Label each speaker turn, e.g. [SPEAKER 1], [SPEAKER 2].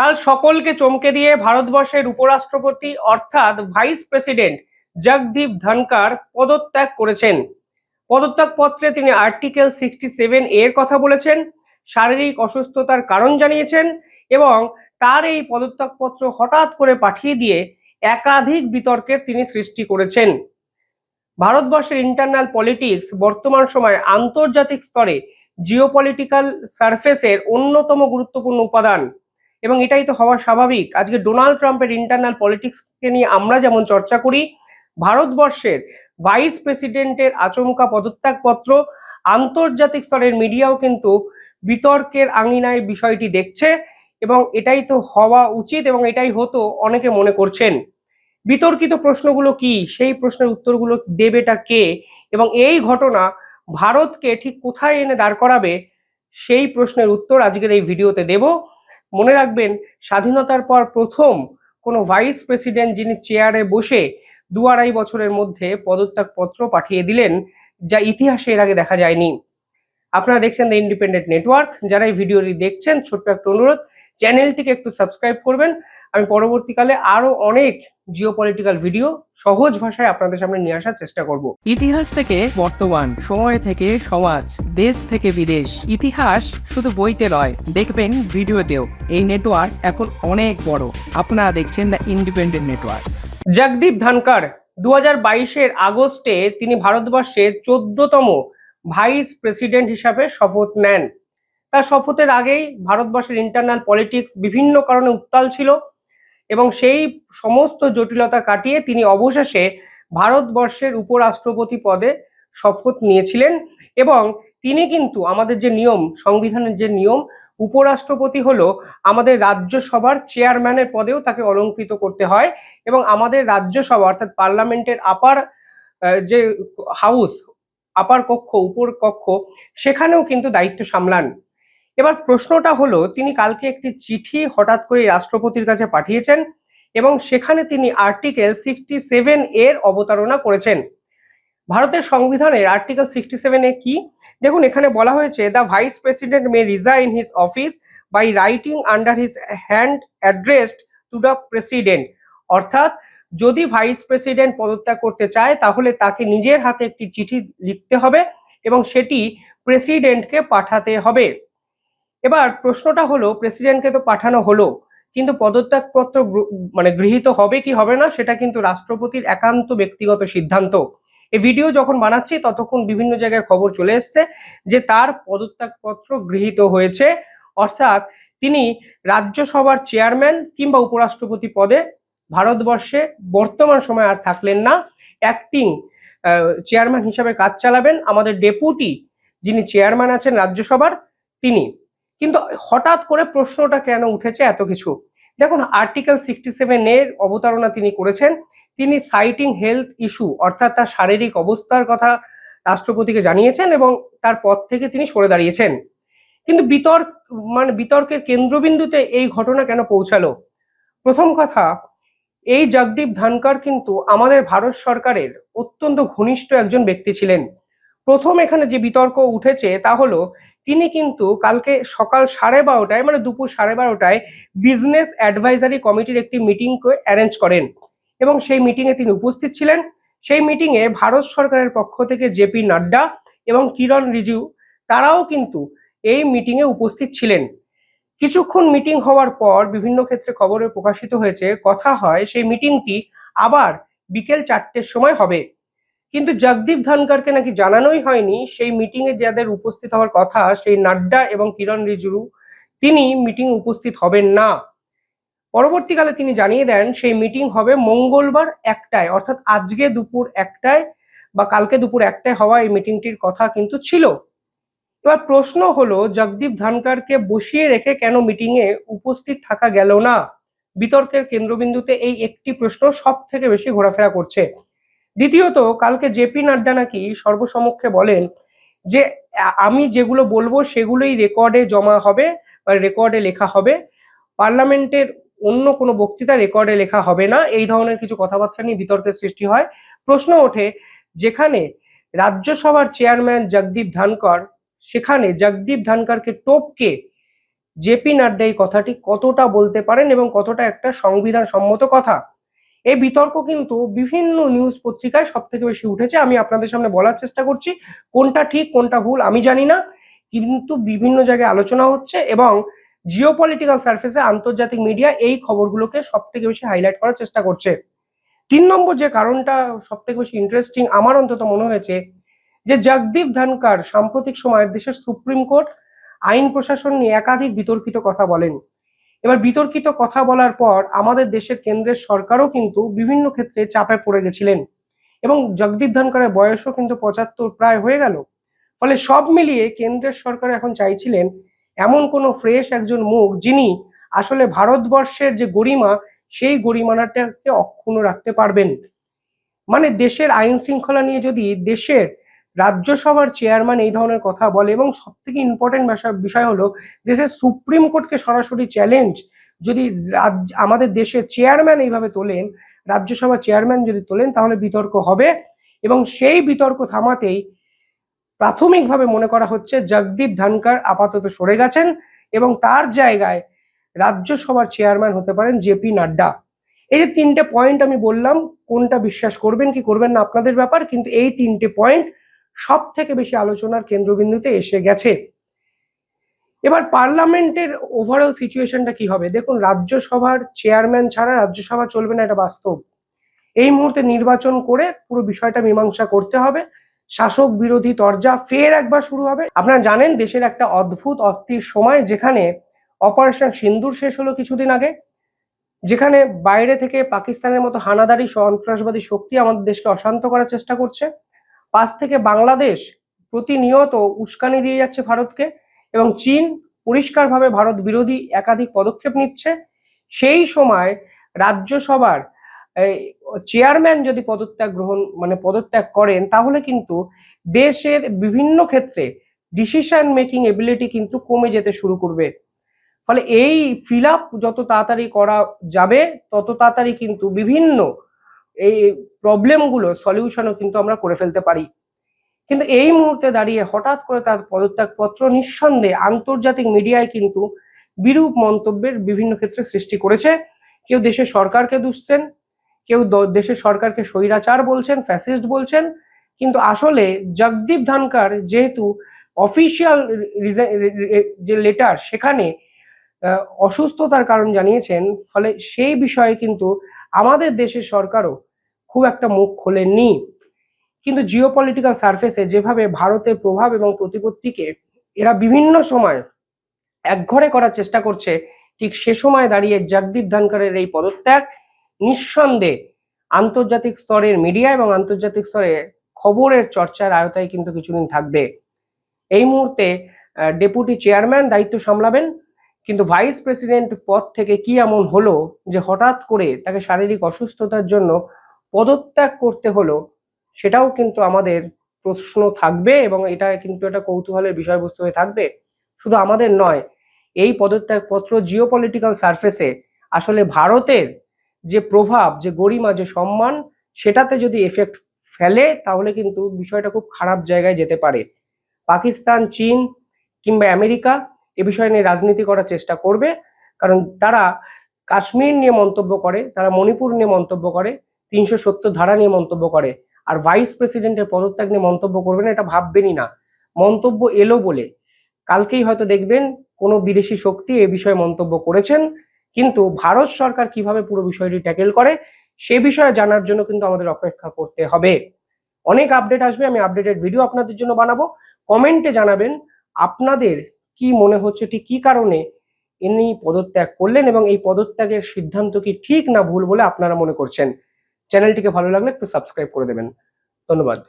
[SPEAKER 1] কাল সকলকে চমকে দিয়ে ভারতবর্ষের উপরাষ্ট্রপতি অর্থাৎ ভাইস প্রেসিডেন্ট জগদীপ ধনকার পদত্যাগ করেছেন। পদত্যাগ পত্রে তিনি আর্টিকেল সিক্সটি সেভেন এর কথা বলেছেন, শারীরিক অসুস্থতার কারণ জানিয়েছেন এবং তার এই পদত্যাগপত্র হঠাৎ করে পাঠিয়ে দিয়ে একাধিক বিতর্কের তিনি সৃষ্টি করেছেন। ভারতবর্ষের ইন্টারনাল পলিটিক্স বর্তমান সময়ে আন্তর্জাতিক স্তরে জিওপলিটিক্যাল সার্ফেসের অন্যতম গুরুত্বপূর্ণ উপাদান। এবং এটাই তো হওয়া স্বাভাবিক। আজকে ডোনাল্ড ট্রাম্পের ইন্টারনাল পলিটিক্সকে নিয়ে আমরা যেমন চর্চা করি, ভারতবর্ষের ভাইস প্রেসিডেন্টের আচমকা পদত্যাগপত্র, আন্তর্জাতিক স্তরের মিডিয়াও কিন্তু বিতর্কের আঙিনায় বিষয়টি দেখছে এবং এটাই তো হওয়া উচিত এবং এটাই হতো অনেকে মনে করছেন। বিতর্কিত প্রশ্নগুলো কি? সেই প্রশ্নের উত্তরগুলো দেবেটা কে? এবং এই ঘটনা ভারতকে ঠিক কোথায় এনে দাঁড় করাবে? সেই প্রশ্নের উত্তর আজকের এই ভিডিওতে দেব। মনে রাখবেন, স্বাধীনতার পর প্রথম কোনো ভাইস প্রেসিডেন্ট যিনি চেয়ারে বসে দু আড়াই বছরের মধ্যে পদত্যাগপত্র পাঠিয়ে দিলেন, যা ইতিহাসে এর আগে দেখা যায়নি। আপনারা দেখছেন দ্য ইন্ডিপেন্ডেন্ট নেটওয়ার্ক যারা এই ভিডিওটি দেখছেন, ছোট্ট একটা অনুরোধ, চ্যানেলটিকে একটু সাবস্ক্রাইব করবেন। আমি পরবর্তীকালে আরও অনেক জিও পলিটিক্যাল ভিডিও সহজ ভাষায় আপনাদের সামনে নিয়ে আসার চেষ্টা করব।
[SPEAKER 2] ইতিহাস থেকে বর্তমান সময় থেকে সমাজ দেশ থেকে বিদেশ। ইতিহাস শুধু বইতে নয় দেখবেন ভিডিওতেও। এই নেটওয়ার্ক এখন অনেক বড়। আপনারা দেখছেন the independent network
[SPEAKER 1] Jagdeep Dhankhar দু হাজার বাইশের আগস্টে তিনি ভারতবর্ষের চোদ্দতম ভাইস প্রেসিডেন্ট হিসাবে শপথ নেন। তার শপথের আগেই ভারতবর্ষের ইন্টারনাল পলিটিক্স বিভিন্ন কারণে উত্তাল ছিল। এবং সেই সমস্ত জটিলতা কাটিয়ে তিনি অবশেষে ভারতবর্ষের উপরাষ্ট্রপতি পদে শপথ নিয়েছিলেন এবং তিনি কিন্তু আমাদের যে নিয়ম, সংবিধানের যে নিয়ম, উপরাষ্ট্রপতি হলো আমাদের রাজ্যসভার চেয়ারম্যানের পদেও তাকে অলঙ্কৃত করতে হয় এবং আমাদের রাজ্যসভা অর্থাৎ পার্লামেন্টের আপার যে হাউস, আপার কক্ষ, উপর কক্ষ, সেখানেও কিন্তু দায়িত্ব সামলান। এবার প্রশ্নটা হলো, তিনি কালকে একটি চিঠি হঠাৎ করে রাষ্ট্রপতির কাছে পাঠিয়েছেন এবং সেখানে তিনি আর্টিকেল সিক্সটি সেভেন এর অবতারণা করেছেন। ভারতের সংবিধানের আর্টিকেল সিক্সটি সেভেন এ কি? দেখুন, এখানে বলা হয়েছে the vice president may resign his office by writing under his hand addressed to the president অর্থাৎ, যদি ভাইস প্রেসিডেন্ট পদত্যাগ করতে চায়, তাহলে তাকে নিজের হাতে একটি চিঠি লিখতে হবে এবং সেটি প্রেসিডেন্টকে পাঠাতে হবে। এবার প্রশ্নটা হলো প্রেসিডেন্টকে তো পাঠানো হলো, কিন্তু পদত্যাগপত্র মানে গৃহীত হবে কি হবে না সেটা কিন্তু রাষ্ট্রপতির একান্ত ব্যক্তিগত সিদ্ধান্ত। এই ভিডিও যখন বানাচ্ছি, ততক্ষণ বিভিন্ন জায়গায় খবর চলে এসছে যে তার পদত্যাগপত্র গৃহীত হয়েছে। অর্থাৎ তিনি রাজ্যসভার চেয়ারম্যান কিংবা উপরাষ্ট্রপতি পদে ভারতবর্ষে বর্তমান সময় আর থাকলেন না। অ্যাক্টিং চেয়ারম্যান হিসাবে কাজ চালাবেন আমাদের ডেপুটি যিনি চেয়ারম্যান আছেন রাজ্যসভার, তিনি। কিন্তু হঠাৎ করে প্রশ্নটা কেন উঠেছে এত কিছু? দেখুন আর্টিকেল সিক্সটি সেভেন এর অবতারণা তিনি করেছেন। তিনি সাইটিং হেলথ ইস্যু অর্থাৎ তার শারীরিক অবস্থার কথা রাষ্ট্রপতিকে জানিয়েছেন এবং তার পদ থেকে তিনি সরে দাঁড়িয়েছেন। কিন্তু বিতর্ক মানে বিতর্কের কেন্দ্রবিন্দুতে এই ঘটনা কেন পৌঁছালো? প্রথম কথা, এই জগদীপ ধানকার কিন্তু আমাদের ভারত সরকারের অত্যন্ত ঘনিষ্ঠ একজন ব্যক্তি ছিলেন। প্রথম এখানে যে বিতর্ক উঠেছে তা হলো তিনি কিন্তু কালকে সকাল সাড়ে বারোটায় মানে দুপুর সাড়ে বারোটায় বিজনেস অ্যাডভাইজারি কমিটির একটি মিটিং অ্যারেঞ্জ করেন। এবং সেই মিটিংয়ে তিনি উপস্থিত ছিলেন। সেই মিটিংয়ে ভারত সরকারের পক্ষ থেকে জেপি নাড্ডা এবং কিরণ রিজু তারাও কিন্তু এই মিটিংয়ে উপস্থিত ছিলেন। কিছুক্ষণ মিটিং হওয়ার পর বিভিন্ন ক্ষেত্রে খবরে প্রকাশিত হয়েছে, কথা হয় সেই মিটিংটি আবার বিকেল চারটের সময় হবে। কিন্তু জগদীপ ধনকরকে নাকি জানানোই হয়নি। সেই মিটিং এ যাদের উপস্থিত হওয়ার কথা, সেই নাড্ডা এবং কিরণ রিজুরু, তিনি মিটিং উপস্থিত হবেন না। পরবর্তীকালে তিনি জানিয়ে দেন, সেই মিটিং হবে মঙ্গলবার একটায়, অর্থাৎ আজকে দুপুর একটায় বা কালকে দুপুর একটায় হওয়া এই মিটিংটির কথা কিন্তু ছিল। এবার প্রশ্ন হলো, জগদীপ ধনকরকে বসিয়ে রেখে কেন মিটিং এ উপস্থিত থাকা গেল না? বিতর্কের কেন্দ্রবিন্দুতে এই একটি প্রশ্ন সব থেকে বেশি ঘোরাফেরা করছে। দ্বিতীয়ত, কালকে জেপি নাড্ডা নাকি সর্বসমক্ষে বলেন যে আমি যেগুলো বলব সেগুলোই রেকর্ডে জমা হবে বা রেকর্ডে লেখা হবে। পার্লামেন্টের অন্য কোনো বক্তৃতা রেকর্ডে লেখা হবে না। এই ধরনের কিছু কথাবার্তা নিয়ে বিতর্কের সৃষ্টি হয়। প্রশ্ন ওঠে, যেখানে রাজ্যসভার চেয়ারম্যান জগদীপ ধানকর, সেখানে জগদীপ ধানকরকে টোপকে জেপি নাড্ডা এই কথাটি কতটা বলতে পারেন এবং কতটা একটা সংবিধান সম্মত কথা? এই বিতর্ক কিন্তু বিভিন্ন নিউজ পত্রিকায় সব থেকে বেশি উঠেছে। আমি আপনাদের সামনে বলার চেষ্টা করছি, কোনটা ঠিক, কোনটা ভুল, আমি জানি না। কিন্তু বিভিন্ন জায়গায় আলোচনা হচ্ছে এবং জিও পলিটিক্যাল সার্ফেসে আন্তর্জাতিক মিডিয়া এই খবরগুলোকে সব থেকে বেশি হাইলাইট করার চেষ্টা করছে। তিন নম্বর যে কারণটা সব থেকে বেশি ইন্টারেস্টিং আমার অন্তত মনে হয়েছে যে জগদীপ ধনকার সাম্প্রতিক সময়ে দেশের সুপ্রিম কোর্ট, আইন প্রশাসন নিয়ে একাধিক বিতর্কিত কথা বলেন। এবার বিতর্কিত কথা বলার পর আমাদের দেশের কেন্দ্রের সরকারও কিন্তু বিভিন্ন ক্ষেত্রে চাপে পড়ে গেছিলেন। এবং জগদীপ ধনকরের বয়সও কিন্তু পঁচাত্তর প্রায় হয়ে গেল। ফলে সব মিলিয়ে কেন্দ্রের সরকার এখন চাইছিলেন এমন কোনো ফ্রেশ একজন মুখ যিনি আসলে ভারতবর্ষের যে গরিমা, সেই গরিমানাটাকে অক্ষুণ্ণ রাখতে পারবেন। মানে দেশের আইন শৃঙ্খলা নিয়ে যদি দেশের রাজ্যসভার চেয়ারম্যান এই ধরনের কথা বলে এবং সব থেকে ইম্পর্টেন্ট বিষয় হলো দেশের সুপ্রিম কোর্টকে সরাসরি চ্যালেঞ্জ যদি রাজ্য, আমাদের দেশের চেয়ারম্যান এইভাবে তোলেন রাজ্যসভা চেয়ারম্যান যদি তোলেন তাহলে বিতর্ক হবে এবং সেই বিতর্ক থামাতেই প্রাথমিকভাবে মনে করা হচ্ছে জগদীপ ধনকর আপাতত সরে গেছেন এবং তার জায়গায় রাজ্যসভার চেয়ারম্যান হতে পারেন জেপি নাড্ডা। এই যে তিনটে পয়েন্ট আমি বললাম, কোনটা বিশ্বাস করবেন কি করবেন না আপনাদের ব্যাপার, কিন্তু এই তিনটে পয়েন্ট সব থেকে বেশি আলোচনার কেন্দ্রবিন্দুতে এসে গেছে। এবার পার্লামেন্টের ওভারঅল সিচুয়েশনটা কি হবে? দেখুন, রাজ্যসভার চেয়ারম্যান ছাড়া রাজ্যসভা চলবে না, এটা বাস্তব। এই মুহূর্তে নির্বাচন করে পুরো বিষয়টা মীমাংসা করতে হবে। শাসক বিরোধী তরজা ফের একবার শুরু হবে। আপনারা জানেন, দেশের একটা অদ্ভুত, অস্থির সময় যেখানে অপারেশন সিন্দুর শেষ হলো কিছুদিন আগে, যেখানে বাইরে থেকে পাকিস্তানের মতো হানাদারি, সন্ত্রাসবাদী শক্তি আমাদের দেশকে অশান্ত করার চেষ্টা করছে। পাশ থেকে বাংলাদেশ প্রতিনিয়ত উস্কানি দিয়ে যাচ্ছে ভারতকে এবং চীন পরিষ্কারভাবে ভারত বিরোধী একাধিক পদক্ষেপ নিচ্ছে। সেই সময় রাজ্যসভার চেয়ারম্যান যদি পদত্যাগ গ্রহণ মানে পদত্যাগ করেন, তাহলে কিন্তু দেশের বিভিন্ন ক্ষেত্রে ডিসিশন মেকিং এবিলিটি কিন্তু কমে যেতে শুরু করবে। ফলে এই ফিল যত তাড়াতাড়ি করা যাবে, তত তাড়াতাড়ি কিন্তু বিভিন্ন এই প্রবলেমগুলো সলিউশনও কিন্তু আমরা করে ফেলতে পারি। কিন্তু এই মুহূর্তে দাঁড়িয়ে হঠাৎ করে তার পদত্যাগপত্র নিঃসন্দেহে আন্তর্জাতিক মিডিয়ায় কিন্তু বিরূপ মন্তব্যের বিভিন্ন ক্ষেত্রে সৃষ্টি করেছে। কেউ দেশের সরকারকে দুষছেন, কেউ দেশের সরকারকে স্বৈরাচার বলছেন ফ্যাসিস্ট বলছেন। কিন্তু আসলে জগদীপ ধানকার যেহেতু অফিসিয়াল যে লেটার সেখানে অসুস্থতার কারণ জানিয়েছেন, ফলে সেই বিষয়ে কিন্তু আমাদের দেশের সরকারও খুব একটা মুখ খোলেননি। কিন্তু জিও পলিটিক্যাল সার্ফেসে যেভাবে ভারতের প্রভাব এবং প্রতিপত্তিকে এরা বিভিন্ন সময় একঘরে করার চেষ্টা করছে, ঠিক সে সময় দাঁড়িয়ে জগদীপ ধনকরের এই পদত্যাগ নিঃসন্দেহে আন্তর্জাতিক স্তরের মিডিয়া এবং আন্তর্জাতিক স্তরে খবরের চর্চার আয়তায় কিন্তু কিছুদিন থাকবে। এই মুহূর্তে ডেপুটি চেয়ারম্যান দায়িত্ব সামলাবেন, কিন্তু ভাইস প্রেসিডেন্ট পদ থেকে কি এমন হলো যে হঠাৎ করে তাকে শারীরিক অসুস্থতার জন্য পদত্যাগ করতে হলো, সেটাও কিন্তু আমাদের প্রশ্ন থাকবে এবং এটা কিন্তু একটা কৌতূহলের বিষয়বস্তু হয়ে থাকবে। শুধু আমাদের নয়, এই পদত্যাগপত্র জিও পলিটিক্যাল সার্ফেসে আসলে ভারতের যে প্রভাব, যে গরিমা, যে সম্মান, সেটাতে যদি এফেক্ট ফেলে, তাহলে কিন্তু বিষয়টা খুব খারাপ জায়গায় যেতে পারে। পাকিস্তান, চীন কিংবা আমেরিকা এ বিষয় নিয়ে রাজনীতি করার চেষ্টা করবে, কারণ তারা কাশ্মীর নিয়ে মন্তব্য করে, তারা মণিপুর নিয়ে মন্তব্য করে তিনশো সত্তর ধারা নিয়ে মন্তব্য করে। আর ভাইস প্রেসিডেন্টের পদত্যাগ নিয়ে মন্তব্য করবেন এটা ভাববেনই না। মন্তব্য এলো বলে। কালকেই হয়তো দেখবেন কোনো বিদেশি শক্তি এ বিষয়ে মন্তব্য করেছেন, কিন্তু ভারত সরকার কীভাবে পুরো বিষয়টি ট্যাকেল করে, সে বিষয়ে জানার জন্য কিন্তু আমাদের অপেক্ষা করতে হবে। অনেক আপডেট আসবে, আমি আপডেটেড ভিডিও আপনাদের জন্য বানাবো। কমেন্টে জানাবেন আপনাদের কি মনে হচ্ছে, ঠিক কি কারণে ইনি পদত্যাগ করলেন এবং এই পদত্যাগের সিদ্ধান্ত কি ঠিক না ভুল বলে আপনারা মনে করছেন। চ্যানেলটিকে ভালো লাগলে একটু সাবস্ক্রাইব করে দেবেন। ধন্যবাদ।